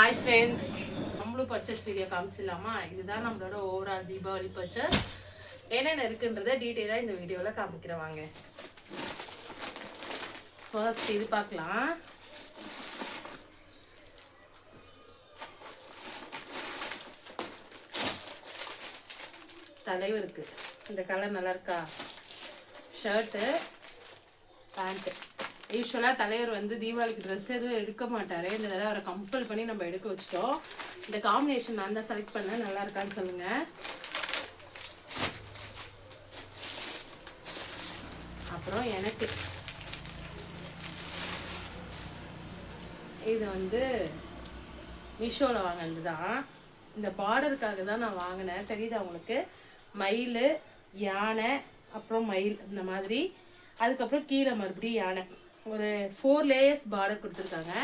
Hi friends நம்மளும் purchase video காமிச்சிடலாமா? இதுதான் நம்மளோட ஓவரால் தீபாவளி பர்ச்சேஸ் என்னென்ன இருக்குன்றதை டீட்டெயிலாக இந்த வீடியோவில் காமிக்கிறேன் வாங்க. ஃபர்ஸ்ட் இது பார்க்கலாம். தலைவருக்கு இந்த கலர் நல்லா இருக்கா? ஷர்ட்டு பேண்ட்டு யூஸ்வலாக தலைவர் வந்து தீபாவளிக்கு ட்ரெஸ் எதுவும் எடுக்க மாட்டார். இந்த தடவை அவரை கம்பல் பண்ணி நம்ம எடுக்க வச்சிட்டோம். இந்த காம்பினேஷன் நான் தான் செலக்ட் பண்ணேன். நல்லா இருக்கான்னு சொல்லுங்கள் அப்புறம் எனக்கு இது வந்து மீஷோவில் வாங்கினது தான் இந்த பார்டருக்காக தான் நான் வாங்கினேன். தெரியுதா உங்களுக்கு? மயில் யானை அப்புறம் மயில் இந்த மாதிரி. அதுக்கப்புறம் கீழே மறுபடியும் யானை. ஒரு ஃபோர் லேயர்ஸ் பார்டர் கொடுத்துருக்காங்க.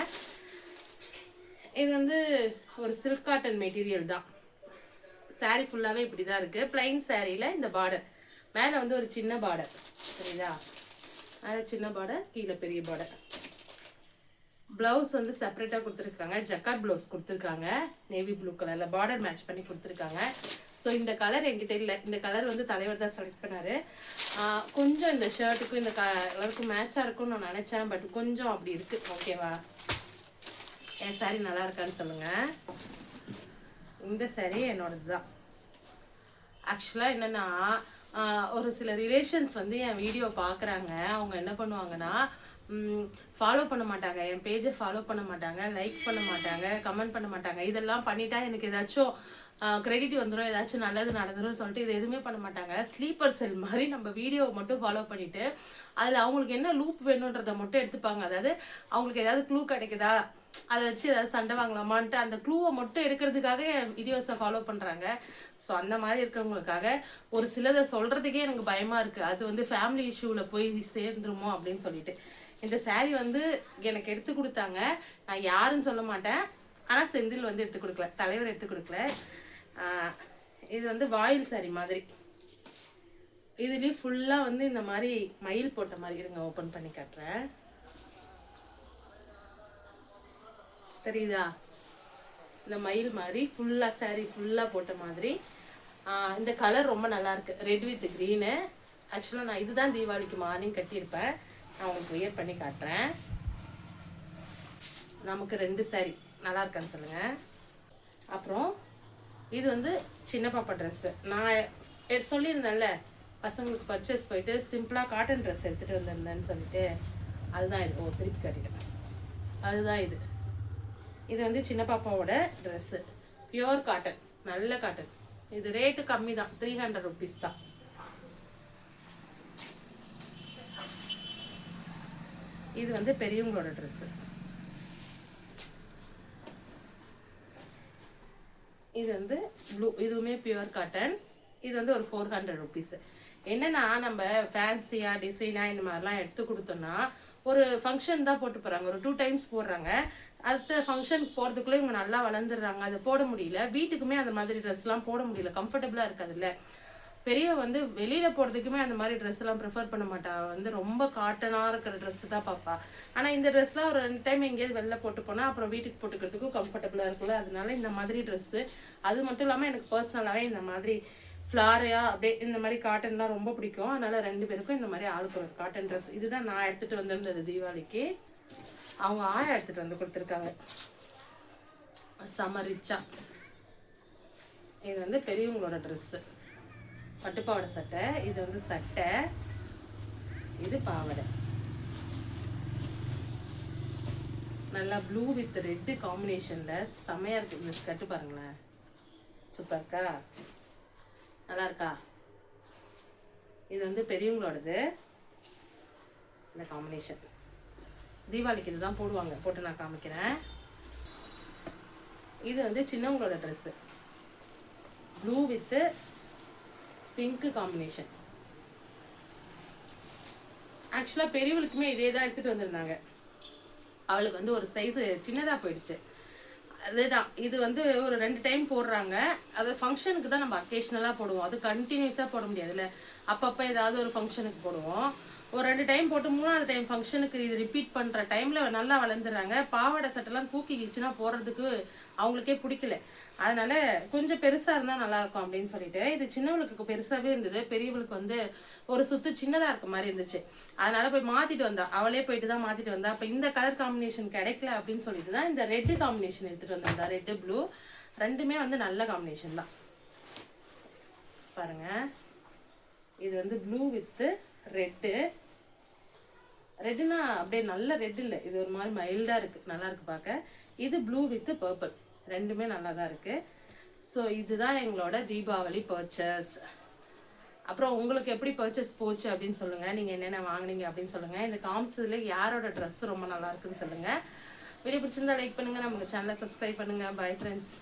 இது வந்து ஒரு சில்க் காட்டன் மெட்டீரியல் தான். Saree ஃபுல்லாகவே இப்படி தான் இருக்குது ப்ளைன் சாரியில் இந்த பார்டர் மேலே வந்து ஒரு சின்ன பார்டர் சரிதா மேலே சின்ன பார்டர் கீழே பெரிய பார்டர் ப்ளவுஸ் வந்து செப்பரேட்டாக கொடுத்துருக்காங்க. ஜக்காட் ப்ளவுஸ் கொடுத்துருக்காங்க. நேவி ப்ளூ கலரில் பார்டர் மேட்ச் பண்ணி கொடுத்துருக்காங்க. ஸோ இந்த கலர் என்கிட்ட இல்லை. இந்த கலர் வந்து தலைவர் தான் செலக்ட் பண்ணாரு. கொஞ்சம் இந்த ஷர்ட்டுக்கும் இந்த கலருக்கும் மேட்சாக இருக்கும்னு நான் நினச்சேன். பட் கொஞ்சம் அப்படி இருக்கு. ஓகேவா என் சாரி நல்லா இருக்கான்னு சொல்லுங்க. இந்த சாரி என்னோடது தான். ஆக்சுவலாக என்னென்னா ஒரு சில ரிலேஷன்ஸ் வந்து என் வீடியோ பார்க்குறாங்க அவங்க என்ன பண்ணுவாங்கன்னா ஃபாலோ பண்ண மாட்டாங்க. என் பேஜை ஃபாலோ பண்ண மாட்டாங்க. லைக் பண்ண மாட்டாங்க. கமெண்ட் பண்ண மாட்டாங்க. இதெல்லாம் பண்ணிட்டா எனக்கு ஏதாச்சும் கிரெடிட் வந்துடும் ஏதாச்சும் நல்லது நடந்துடும் சொல்லிட்டு இது எதுவுமே பண்ண மாட்டாங்க. ஸ்லீப்பர் செல் மாதிரி நம்ம வீடியோவை மட்டும் ஃபாலோ பண்ணிட்டு அதில் அவங்களுக்கு என்ன லூப் வேணுன்றதை மட்டும் எடுத்துப்பாங்க. அதாவது அவங்களுக்கு ஏதாவது க்ளூ கிடைக்குதா? அதை வச்சு ஏதாவது சண்டை வாங்கலாமான்ட்டு அந்த க்ளூவை மட்டும் எடுக்கிறதுக்காக என் வீடியோஸை ஃபாலோ பண்ணுறாங்க ஸோ அந்த மாதிரி இருக்கிறவங்களுக்காக ஒரு சிலதை சொல்கிறதுக்கே எனக்கு பயமாக இருக்குது அது வந்து ஃபேமிலி இஷ்யூவில் போய் சேர்ந்துருமோ அப்படின்னு சொல்லிட்டு. இந்த saree வந்து எனக்கு எடுத்து கொடுத்தாங்க. நான் யாருன்னு சொல்ல மாட்டேன். ஆனால் செந்தில் வந்து எடுத்து கொடுக்கல. தலைவர் எடுத்து கொடுக்கல. இது வந்து வாயில் சாரி மாதிரி. இதுலேயும் ஃபுல்லாக வந்து இந்த மாதிரி மயில் போட்ட மாதிரி இருங்க ஓப்பன் பண்ணி காட்டுறேன். தெரியுதா? இந்த மயில் மாதிரி ஃபுல்லாக சாரி ஃபுல்லாக போட்ட மாதிரி. இந்த கலர் ரொம்ப நல்லா இருக்கு. ரெட் வித் க்ரீனு ஆக்சுவலாக நான் இதுதான் தீபாவளிக்கு மார்னிங் கட்டியிருப்பேன். நான் உங்களுக்கு வியர் பண்ணி காட்டுறேன். நமக்கு ரெண்டு சாரி நல்லா இருக்கான்னு சொல்லுங்க. அப்புறம் இது வந்து சின்ன பாப்பா ட்ரெஸ்ஸு நான் எ- சொல்லியிருந்தேன்ல பசங்களுக்கு பர்ச்சேஸ் போயிட்டு சிம்பிளாக காட்டன் ட்ரெஸ் எடுத்துகிட்டு வந்திருந்தேன்னு சொல்லிட்டு. அதுதான் இது. ஓ திருப்பி காட்டிட்டேன். அதுதான் இது. இது வந்து சின்ன பாப்பாவோட ட்ரெஸ்ஸு பியோர் காட்டன் நல்ல காட்டன் இது ரேட்டு கம்மி தான். த்ரீ ஹண்ட்ரட் ருபீஸ் தான். இது வந்து பெரியவங்களோட ட்ரெஸ்ஸு இது வந்து ப்ளூ இதுவுமே பியூர் காட்டன் இது வந்து ஒரு ஃபோர் ஹண்ட்ரட் ருபீஸ் என்னன்னா நம்ம ஃபேன்சியா டிசைனா இந்த மாதிரிலாம் எடுத்து கொடுத்தோம்னா ஒரு ஃபங்க்ஷன் தான் போட்டு போகிறாங்க ஒரு டூ டைம்ஸ் போடுறாங்க. அடுத்த ஃபங்க்ஷனுக்கு போகிறதுக்குள்ளே இவங்க நல்லா வளர்ந்துடுறாங்க. அதை போட முடியல. வீட்டுக்குமே அந்த மாதிரி ட்ரெஸ்லாம் போட முடியல. கம்ஃபர்டபுளாக இருக்காதுல்ல. பெரிய வந்து வெளியில போறதுக்குமே அந்த மாதிரி ட்ரெஸ் எல்லாம் ப்ரிஃபர் பண்ண மாட்டா. வந்து ரொம்ப காட்டனா இருக்கிற ட்ரெஸ் தான் பாப்பா. ஆனா இந்த ட்ரெஸ்லாம் ஒரு ரெண்டு டைம் எங்கேயாவது வெளில போட்டு போனா அப்புறம் வீட்டுக்கு போட்டுக்கிறதுக்கும் கம்ஃபர்டபுளா இருக்குல்ல அதனால இந்த மாதிரி ட்ரெஸ்ஸு அது மட்டும் இல்லாம எனக்கு பர்சனலாவே இந்த மாதிரி ஃப்ளாரையா அப்படியே இந்த மாதிரி காட்டன்லாம் ரொம்ப பிடிக்கும். அதனால ரெண்டு பேருக்கும் இந்த மாதிரி ஆளுக்கு ஒரு காட்டன் ட்ரெஸ் இதுதான் நான் எடுத்துட்டு வந்திருந்தது தீபாவளிக்கு. அவங்க ஆயா எடுத்துட்டு வந்து கொடுத்துருக்காங்க. செம ரிச்சா இது வந்து பெரியவங்களோட ட்ரெஸ்ஸு பட்டுப்பாவாடை சட்டை இது வந்து சட்டை இது பாவாடை. நல்லா ப்ளூ வித் ரெட்டு காம்பினேஷனில் செம்மையாக இருக்கு. இந்த ஸ்கர்ட்டு பாருங்களேன். சூப்பர் இருக்கா? நல்லா இருக்கா? இது வந்து பெரியவங்களோடது. இந்த காம்பினேஷன் தீபாவளிக்கு இதுதான் போடுவாங்க. போட்டு நான் காமிக்கிறேன். இது வந்து சின்னவங்களோட dress blue with pink combination ஆக்சுவலாக பெரியவளுக்குமே இதே தான் எடுத்துகிட்டு வந்திருந்தாங்க. அவளுக்கு வந்து ஒரு சைஸ் சின்னதாக போயிடுச்சு. அதுதான். இது வந்து ஒரு ரெண்டு டைம் போடுறாங்க. அது ஃபங்க்ஷனுக்கு தான் நம்ம அக்கேஷ்னலாக போடுவோம். அது கண்டினியூஸாக போட முடியாதுல்ல. அப்பப்போ ஏதாவது ஒரு ஃபங்க்ஷனுக்கு போடுவோம். ஒரு ரெண்டு டைம் போட்டு மூணாவது டைம் ஃபங்க்ஷனுக்கு இது ரிப்பீட் பண்ற டைம்ல நல்லா வளர்ந்துடுறாங்க. பாவாடை சட்டைலாம் தூக்கிக்கிச்சுன்னா போடுறதுக்கு அவங்களுக்கே பிடிக்கல. அதனால கொஞ்சம் பெருசா இருந்தா நல்லா இருக்கும் அப்படின்னு சொல்லிட்டு இது சின்னவளுக்கு பெருசாவே இருந்தது. பெரியவளுக்கு வந்து ஒரு சுத்து சின்னதா இருக்க மாதிரி இருந்துச்சு. அதனால போய் மாத்திட்டு வந்தா. அவளே போயிட்டு தான் மாத்திட்டு வந்தா. அப்ப இந்த கலர் காம்பினேஷன் கிடைக்கல அப்படின்னு சொல்லிட்டு தான் இந்த ரெட் காம்பினேஷன் எடுத்துட்டு வந்தா. ரெட் ப்ளூ ரெண்டுமே வந்து நல்ல காம்பினேஷன் தான். பாருங்க. இது வந்து ப்ளூ வித்து ரெட்டு ரெட்டுனா அப்படியே நல்ல ரெட் இல்லை. இது ஒரு மாதிரி மைல்டாக இருக்குது நல்லா இருக்கு பார்க்க. இது ப்ளூ வித்து பர்பிள் ரெண்டுமே நல்லா தான் இருக்குது ஸோ இதுதான் எங்களோட தீபாவளி பர்ச்சஸ் அப்புறம் உங்களுக்கு எப்படி பர்ச்சேஸ் போச்சு அப்படின்னு சொல்லுங்கள் நீங்கள் என்னென்ன வாங்குனீங்க அப்படின்னு சொல்லுங்கள் இந்த காமிச்சதுல யாரோட ட்ரெஸ் ரொம்ப நல்லா இருக்குன்னு சொல்லுங்கள் வீடியோ பிடிச்சிருந்தா லைக் பண்ணுங்கள் நமக்கு சேனலை சப்ஸ்கிரைப் பண்ணுங்கள் பை ஃப்ரெண்ட்ஸ்